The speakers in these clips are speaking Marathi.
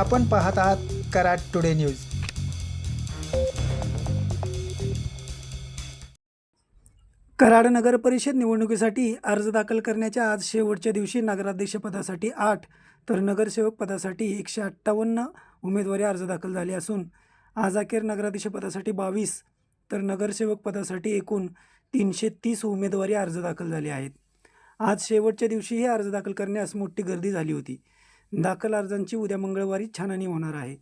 आपण पाहत आहात कराड टुडे न्यूज. कराड नगर परिषद निवडणुकीसाठी अर्ज दाखल करण्याच्या आज शेवटच्या दिवशी नगराध्यक्षपदासाठी आठ तर नगरसेवक पदासाठी एकशे अठ्ठावन्न उमेदवारी अर्ज दाखल झाले असून आज अखेर नगराध्यक्षपदासाठी बावीस तर नगरसेवक पदासाठी एकूण तीनशे तीस उमेदवारी अर्ज दाखल झाले आहेत. आज शेवटच्या दिवशीही अर्ज दाखल करण्यास मोठी गर्दी झाली होती. दाखल अर्जांची उद्या मंगळवारी छाननी होणार आहे.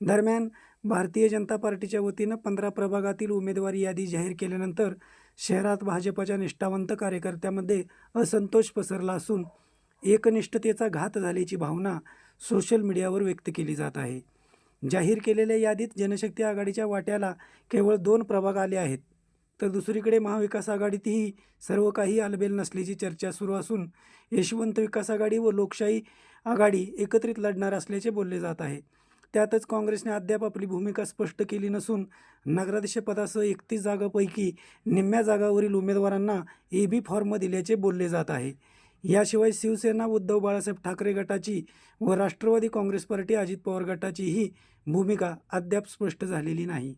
दरम्यान भारतीय जनता पार्टीच्या वतीनं पंधरा प्रभागातील उमेदवारी यादी जाहीर केल्यानंतर शहरात भाजपच्या निष्ठावंत कार्यकर्त्यामध्ये असंतोष पसरला असून एकनिष्ठतेचा घात झाल्याची भावना सोशल मीडियावर व्यक्त केली जात आहे. जाहीर केलेल्या यादीत जनशक्ती आघाडीच्या वाट्याला केवळ दोन प्रभाग आले आहेत. तर दुसरीकडे महाविकास आघाडीतही सर्व काही आलबेल नसल्याची चर्चा सुरू असून यशवंत विकास आघाडी व लोकशाही आघाडी एकत्रित लढणार असल्याचे बोलले जात आहे. त्यातच काँग्रेसने अद्याप आपली भूमिका स्पष्ट केली नसून नगराध्यक्षपदासह एकतीस जागापैकी निम्म्या जागावरील उमेदवारांना ए बी फॉर्म दिल्याचे बोलले जात आहे. याशिवाय शिवसेना उद्धव बाळासाहेब ठाकरे गटाची व राष्ट्रवादी काँग्रेस पार्टी अजित पवार गटाचीही भूमिका अद्याप स्पष्ट झालेली नाही.